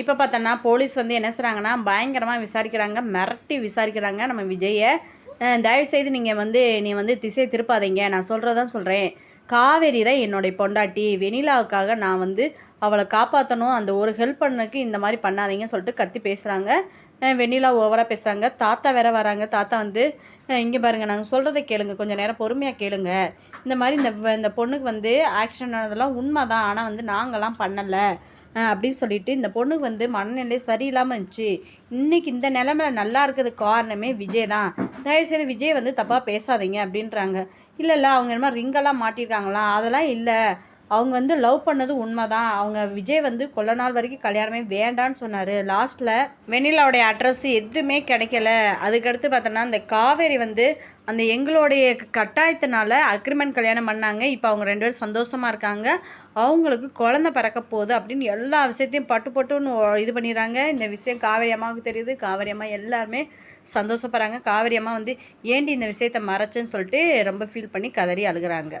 இப்போ பார்த்தோன்னா போலீஸ் வந்து என்ன செய்கிறாங்கன்னா பயங்கரமாக விசாரிக்கிறாங்க மிரட்டி விசாரிக்கிறாங்க நம்ம விஜயை. தயவுசெய்து நீங்கள் வந்து நீ வந்து திசை திருப்பாதீங்க. நான் சொல்கிறதான் சொல்கிறேன் காவேரி தான் என்னுடைய பொண்டாட்டி. வெனிலாவுக்காக நான் வந்து அவளை காப்பாற்றணும் அந்த ஒரு ஹெல்ப் பண்ணக்கு இந்த மாதிரி பண்ணாதீங்கன்னு சொல்லிட்டு கத்தி பேசுகிறாங்க வெண்ணிலா ஓவராக பேசுகிறாங்க தாத்தா வேற வராங்க. தாத்தா வந்து இங்கே பாருங்கள் நாங்கள் சொல்கிறத கேளுங்க. கொஞ்சம் நேரம் பொறுமையாக கேளுங்க. இந்த மாதிரி இந்த வ- இந்த பொண்ணுக்கு வந்து ஆக்சிடென்ட் ஆனதெல்லாம் உண்மை தான் ஆனால் வந்து நாங்களாம் பண்ணலை. அப்படின்னு சொல்லிட்டு இந்த பொண்ணுக்கு வந்து மனநிலை சரியில்லாமல் இருந்துச்சு. இன்றைக்கி இந்த நிலமையில நல்லா இருக்கிறதுக்கு காரணமே விஜய் தான். தயவுசெய்து விஜய் வந்து தப்பாக பேசாதீங்க அப்படின்றாங்க. இல்லை இல்லை அவங்க என்ன ரிங்கெல்லாம் மாட்டியிருக்காங்களாம் அதெல்லாம் இல்லை. அவங்க வந்து லவ் பண்ணது உண்மை தான் அவங்க விஜய் வந்து கொல்ல நாள் வரைக்கும் கல்யாணமே வேண்டான்னு சொன்னார். லாஸ்ட்டில் வெண்ணிலாவுடைய அட்ரஸ் எதுவுமே கிடைக்கல. அதுக்கடுத்து பார்த்தோன்னா அந்த காவேரி வந்து அந்த எங்களுடைய கட்டாயத்தினால அக்ரிமெண்ட் கல்யாணம் பண்ணாங்க. இப்போ அவங்க ரெண்டு பேரும் சந்தோஷமாக இருக்காங்க. அவங்களுக்கு குழந்த பிறக்க போகுது அப்படின்னு எல்லா விஷயத்தையும் பட்டு பட்டுன்னு இது பண்ணிடுறாங்க. இந்த விஷயம் காவேரி அம்மாவுக்கு தெரியுது. காவேரி அம்மா எல்லாருமே சந்தோஷப்படுறாங்க. காவேரி அம்மா வந்து ஏண்டி இந்த விஷயத்த மறைச்சேன்னு சொல்லிட்டு ரொம்ப ஃபீல் பண்ணி கதறி அழுகுறாங்க.